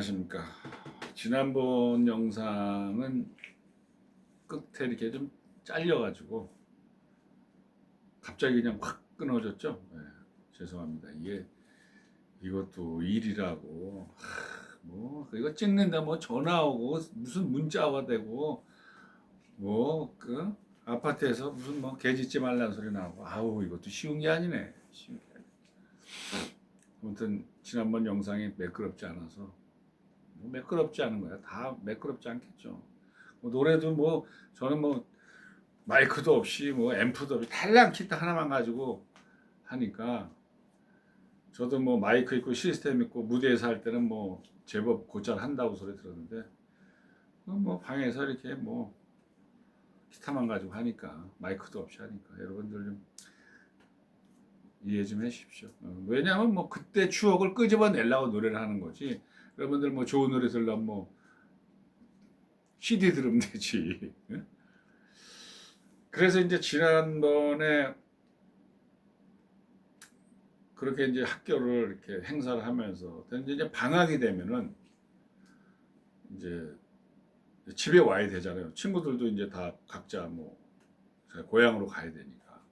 안녕하십니까. 지난번 영상은 끝에 이렇게 좀 잘려가지고 갑자기 그냥 확 끊어졌죠. 네, 죄송합니다. 이게 이것도 일이라고 하, 뭐 이거 찍는데 뭐 전화 오고 무슨 문자가 되고 뭐 그 아파트에서 무슨 뭐 개짓지 말라는 소리 나고 아우 이것도 쉬운 게 아니네. 쉬운 게 아니네. 아무튼 지난번 영상이 매끄럽지 않아서 뭐 매끄럽지 않은 거야. 다 매끄럽지 않겠죠. 뭐 노래도 뭐 저는 뭐 마이크도 없이 뭐 앰프도 없이 탈랑 키트 하나만 가지고 하니까 저도 뭐 마이크 있고 시스템 있고 무대에서 할 때는 뭐 제법 곧잘 한다고 소리 들었는데 뭐 방에서 이렇게 뭐 기타만 가지고 하니까 마이크도 없이 하니까 여러분들 좀 이해 좀 해주십시오. 어, 왜냐하면 뭐 그때 추억을 끄집어내려고 노래를 하는 거지. 여러분들 뭐 좋은 노래 들려면 뭐 CD 들으면 되지. 예? 그래서 이제 지난번에 그렇게 이제 학교를 이렇게 행사를 하면서 이제 방학이 되면은 이제 집에 와야 되잖아요. 친구들도 이제 다 각자 뭐 고향으로 가야 되니까.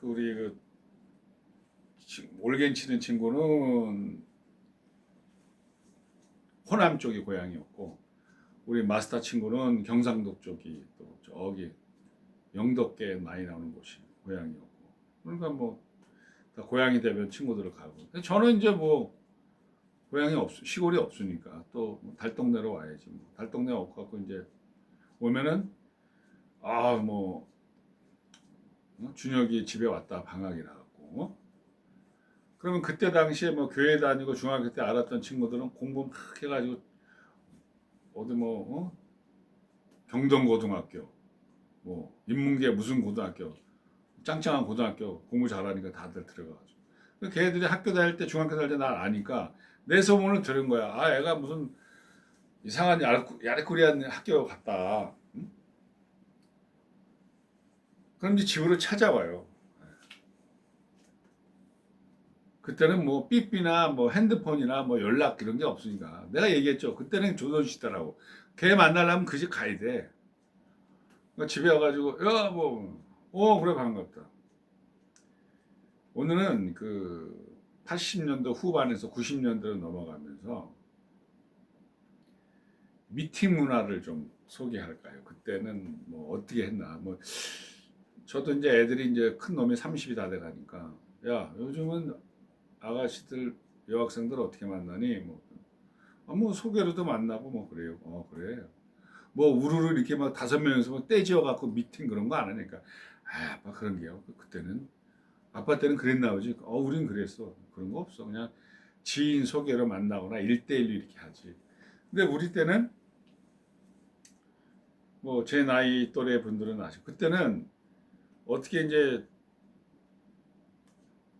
그 우리 그 치- 올갱 치는 친구는 호남 쪽이 고향이었고 우리 마스터 친구는 경상도 쪽이 또 저기 영덕계 많이 나오는 곳이 고향이었고 그러니까 뭐다 고향이 되면 친구들을 가고 저는 이제 뭐 고향이 없 시골이 없으니까 또뭐 달동네로 와야지 뭐 달동네 없고 이제 오면은 아뭐 어? 준혁이 집에 왔다 방학이라 갖고 어? 그러면 그때 당시에 뭐 교회 다니고 중학교 때 알았던 친구들은 공부 막 해가지고 어디 뭐 어? 경동고등학교 뭐 인문계 무슨 고등학교 짱짱한 고등학교 공부 잘하니까 다들 들어가가지고 그 걔들이 학교 다닐 때 중학교 다닐 때 날 아니까 내 소문을 들은 거야 아 애가 무슨 이상한 야리꾸리한 학교 갔다 응? 그럼 이제 집으로 찾아와요 그때는 뭐 삐삐나 뭐 핸드폰이나 뭐 연락 이런 게 없으니까. 내가 얘기했죠. 그때는 조선시대라고. 걔 만나려면 그 집 가야 돼. 그러니까 집에 와가지고 야 뭐 어 그래 반갑다. 오늘은 그 80년도 후반에서 90년대로 넘어가면서 미팅 문화를 좀 소개할까요? 그때는 뭐 어떻게 했나? 뭐 저도 이제 애들이 이제 큰 놈이 30이 다 돼가니까. 야 요즘은 아가씨들 여학생들 어떻게 만나니? 뭐, 아, 뭐 소개로도 만나고 뭐 그래요. 어 그래. 뭐 우르르 이렇게 막 다섯 명이서 뭐 떼지어 갖고 미팅 그런 거 안 하니까. 아 아빠 그런 게요. 그때는. 아빠 때는 그랬나 보지. 어 우린 그랬어. 그런 거 없어. 그냥 지인 소개로 만나거나 일대일로 이렇게 하지. 근데 우리 때는 뭐 제 나이 또래 분들은 아시고 그때는 어떻게 이제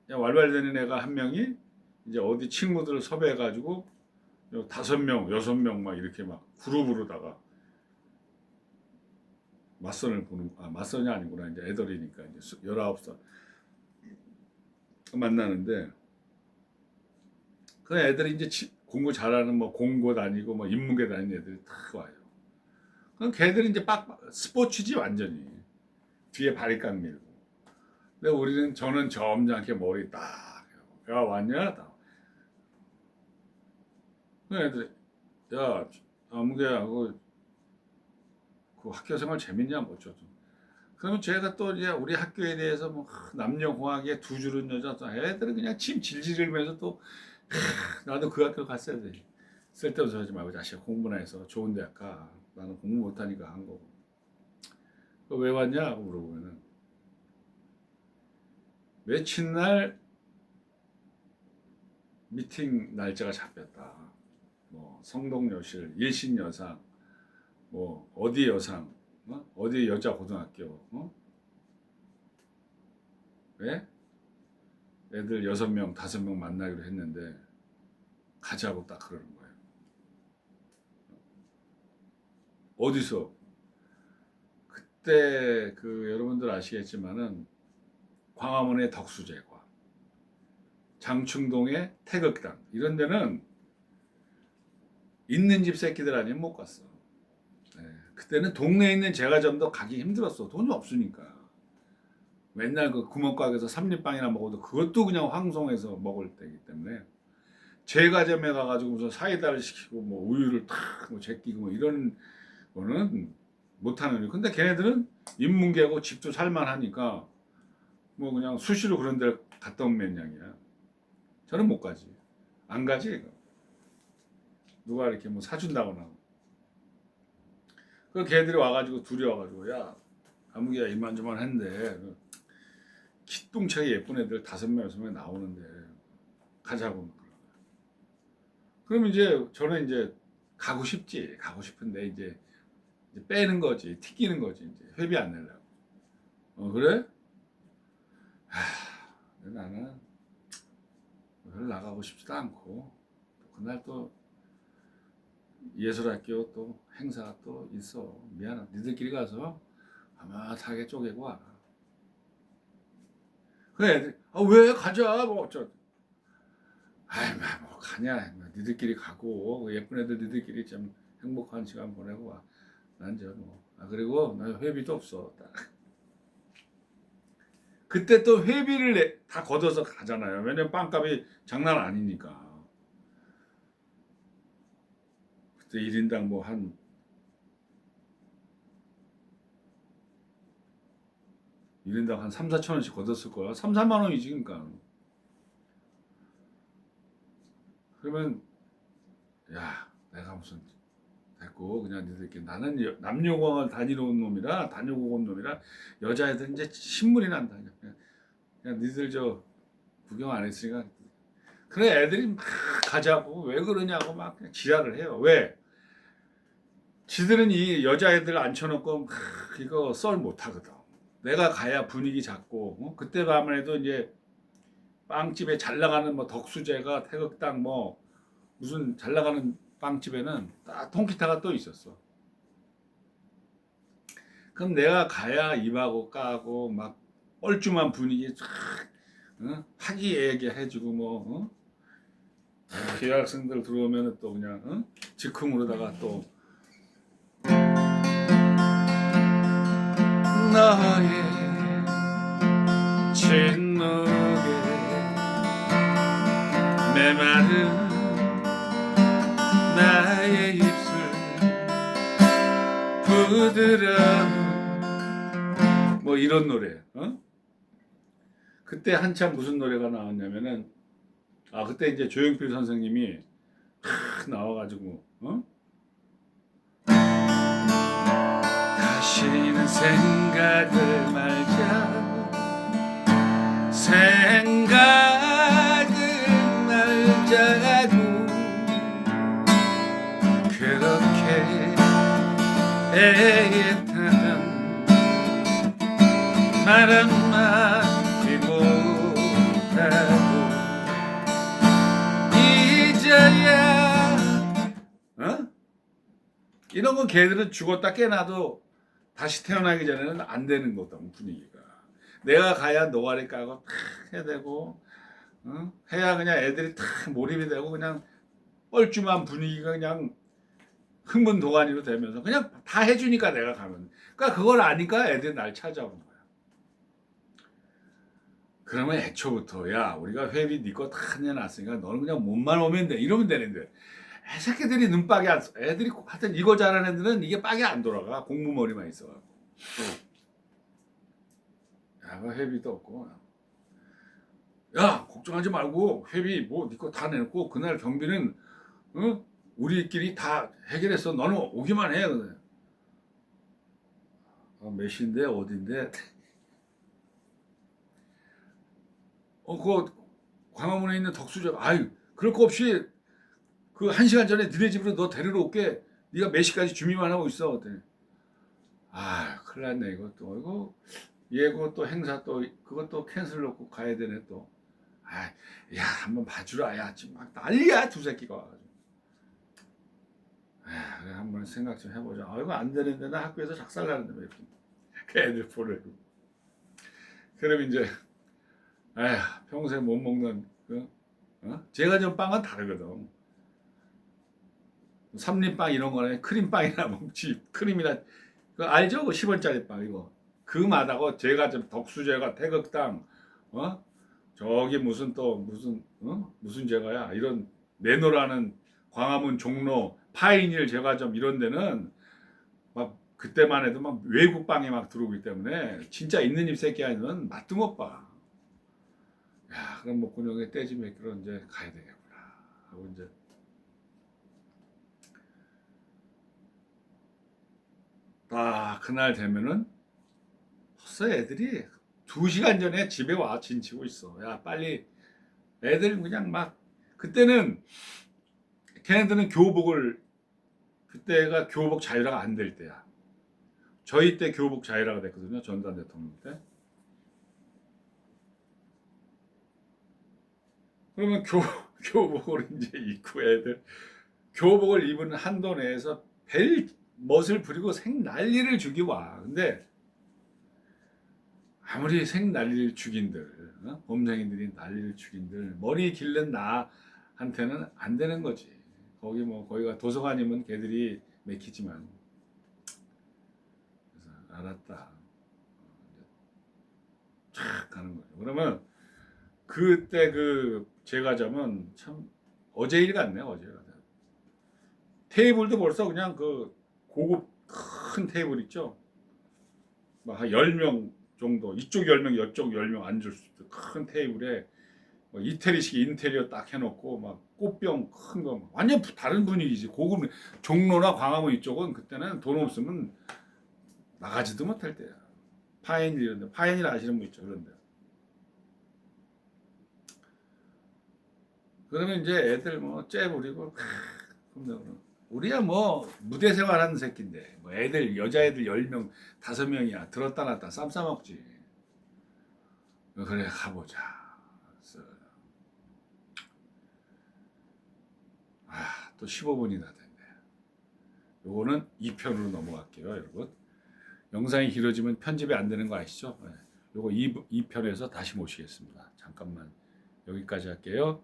왈왈대는 애가 한 명이 이제 어디 친구들을 섭외해가지고 다섯 명, 여섯 명 막 이렇게 막 그룹으로다가 맞선을 보는 아 맞선이 아니구나 이제 애들이니까 이제 수- 열아홉 살 만나는데 그 애들이 이제 치- 공부 잘하는 뭐 공고 다니고 뭐 인문계 다니는 애들이 다 와요. 그럼 걔들이 이제 빡 스포츠지 완전히 뒤에 바리깡 밀고. 근데 우리는 저는 점잖게 머리 딱 야 왔냐 딱. 그 애들이 야 아무개야 그, 그 학교 생활 재밌냐 뭐 어쩌죠. 그러면 제가 또 이제 우리 학교에 대해서 뭐 하, 남녀공학에 두 줄은 여자 또 애들은 그냥 침 질질 흘면서 또 하, 나도 그 학교 갔어야 돼. 쓸데없는 소리 하지 말고 자식아 공부나 해서 좋은 대학 가. 나는 공부 못하니까 한 거고. 그왜 왔냐? 고 물어보면은 며칠 날 미팅 날짜가 잡혔다. 뭐 성동여실, 일신여상, 뭐 어디 여상, 어? 어디 여자 고등학교, 어? 왜? 애들 여섯 명, 다섯 명 만나기로 했는데 가자고 딱 그러는 거예요. 어디서? 그때 그 여러분들 아시겠지만은 광화문의 덕수제과, 장충동의 태극당 이런 데는 있는 집 새끼들 아니면 못 갔어. 예, 그때는 동네에 있는 제과점도 가기 힘들었어. 돈이 없으니까. 맨날 그 구멍가게에서 삼립빵이나 먹어도 그것도 그냥 황송해서 먹을 때이기 때문에 제과점에 가가지고 무슨 사이다를 시키고 뭐 우유를 탁뭐 제끼고 뭐 이런 거는 못하는 일. 근데 걔네들은 인문계고 집도 살만하니까 뭐 그냥 수시로 그런 데를 갔다 온 맨양이야. 저는 못 가지. 안 가지. 이거. 누가 이렇게 뭐 사준다거나. 그 걔들이 와가지고 둘이 와가지고 야 아무개야 이만저만 했는데 기똥차게 예쁜 애들 다섯 명 여섯 명 나오는데 가자고. 그러면 이제 저는 이제 가고 싶지 가고 싶은데 이제, 이제 빼는 거지 튀기는 거지 이제 회비 안 내려고. 어 그래? 하, 나는 별로 나가고 싶지도 않고 또 그날 또 예술학교 또 행사가 또 있어. 미안해 니들끼리 가서 아마하게 쪼개고 와 그래 애들 아왜 가자? 뭐 어쩌. 아이 뭐, 뭐 가냐. 뭐 니들끼리 가고. 그 예쁜 애들 니들끼리 좀 행복한 시간 보내고 와 난저 뭐. 아, 그리고 나 회비도 없어. 딱. 그때 또 회비를 내- 다 걷어서 가잖아요 왜냐면 빵값이 장난 아니니까 그때 1인당 뭐한 일인당 한 3, 4천 원씩 걷었을 거야. 3, 4만 원이지 그러니까. 그러면 야, 내가 무슨 됐고 그냥 니들끼리 나는 여- 남녀공학을 다니러 온 놈이라 다녀고 온 놈이라 여자애들 이제 신물이 난다. 그냥, 그냥 니들 저 구경 안 했으니까 그래 애들이 막 가자고 왜 그러냐고 막 그냥 지랄을 해요. 왜? 지들은 이 여자애들 앉혀놓고 막 이거 썰 못하거든. 내가 가야 분위기 잡고 어? 그때 밤에 해도 이제 빵집에 잘 나가는 뭐 덕수제가 태극당 뭐 무슨 잘 나가는 빵집에는 딱 통기타가 또 있었어. 그럼 내가 가야 입하고 까고 막 뻘쭘한 분위기 쫙 어? 화기애애하게 해주고 뭐 어? 대학생들 들어오면은 또 그냥 어? 즉흥으로다가 또 나의 침묵에 메마른 부드러운 뭐 이런 노래 어? 그때 한참 무슨 노래가 나왔냐면은 아 그때 이제 조용필 선생님이 탁 나와가지고 어? 다시는 생각을 말자 생각을 말자고 그렇게 애타던 말 한마디 못하고 이제야 어? 이런 거 걔들은 죽었다 깨나도 다시 태어나기 전에는 안 되는 거다 분위기가 내가 가야 노가리 까고 탁 해야 되고 어? 해야 그냥 애들이 탁 몰입이 되고 그냥 뻘쭘한 분위기가 그냥 흥분 도가니로 되면서 그냥 다 해주니까 내가 가면. 그러니까 그걸 아니까 애들이 날 찾아오는 거야. 그러면 애초부터 야 우리가 회비 니거 다 내놨으니까 너는 그냥 몸만 오면 돼. 이러면 되는데. 애 새끼들이 눈빡이 안 써. 애들이 하여튼 이거 잘하는 애들은 이게 빡이 안 돌아가. 공무머리만 있어갖고. 야, 그 회비도 없고. 야 걱정하지 말고 회비 뭐니거다 내놓고 그날 경비는 어? 우리끼리 다 해결했어 너는 오기만 해. 어, 몇 시인데 어딘데 어 그거 광화문에 있는 덕수저 아유 그럴 거 없이 그 한 시간 전에 니네 집으로 너 데리러 올게 네가 몇 시까지 준비만 하고 있어 그랬더니 아 큰일 났네 이것도 이거 얘고 또 행사 또 그것도 캔슬 놓고 가야 되네 또. 아, 야 한번 봐주라 야 지금 막 난리야 두 새끼가 와가지고. 아, 그래 한번 생각 좀 해보자. 아 이거 안 되는데 나 학교에서 작살나는데 왜 이렇게 그 애들 보내고. 그럼 이제 에휴 평생 못 먹는 그 어? 제가 좀 빵은 다르거든. 삼림빵 이런 거는 크림빵이나 먹지 크림이나 그 알죠? 그 10원짜리 빵 이거 그 맛하고 제가 좀 덕수제가 태극당 어 저기 무슨 또 무슨 어 무슨 제가야 이런 내노라는 광화문 종로 파인일 제과점 이런 데는 막 그때만 해도 막 외국 빵이 막 들어오기 때문에 진짜 있는 입 새끼 아니면 맛도 못 봐. 야 그럼 목구멍에 떼지 몇기로 이제 가야 되겠구나 하고 이제 딱 그날 되면은 벌써 애들이 두 시간 전에 집에 와 진치고 있어. 야 빨리 애들 그냥 막 그때는 걔네들은 교복을 그때가 교복 자유화가 안 될 때야. 저희 때 교복 자유화가 됐거든요. 전두환 대통령 때. 그러면 교, 교복을 이제 입고 애들 교복을 입은 한도 내에서 별 멋을 부리고 생 난리를 주기 와. 근데 아무리 생 난리를 죽인들 어? 범죄인들이 난리를 죽인들 머리 길른 나한테는 안 되는 거지. 거기 뭐 거기가 도서관이면 걔들이 맥히지만 그래서 알았다. 촥 가는 거예요. 그러면 그때 그 제과점은 참 어제 일 같네 어제. 테이블도 벌써 그냥 그 고급 큰 테이블 있죠. 막한 10명 정도 이쪽 10명 이쪽 10명 앉을 수 있는 큰 테이블에 뭐 이태리식 인테리어 딱 해놓고 막 꽃병 큰 거 완전 다른 분위기지. 고급 종로나 광화문 이쪽은 그때는 돈 없으면 나가지도 못할 때야. 파인일 이런데. 파인일 아시는 분 있죠? 그런데. 그러면 이제 애들 뭐 째 부리고 그러면 우리야 뭐 무대 생활하는 새끼인데 뭐 애들 여자애들 10명 다섯 명이야. 들었다 놨다 쌈 싸먹지. 그래 가보자 그래서 아 또 15분이나 됐네. 요거는 2편으로 넘어갈게요 여러분. 영상이 길어지면 편집이 안 되는 거 아시죠? 네. 요거 2, 2편에서 다시 모시겠습니다. 잠깐만. 여기까지 할게요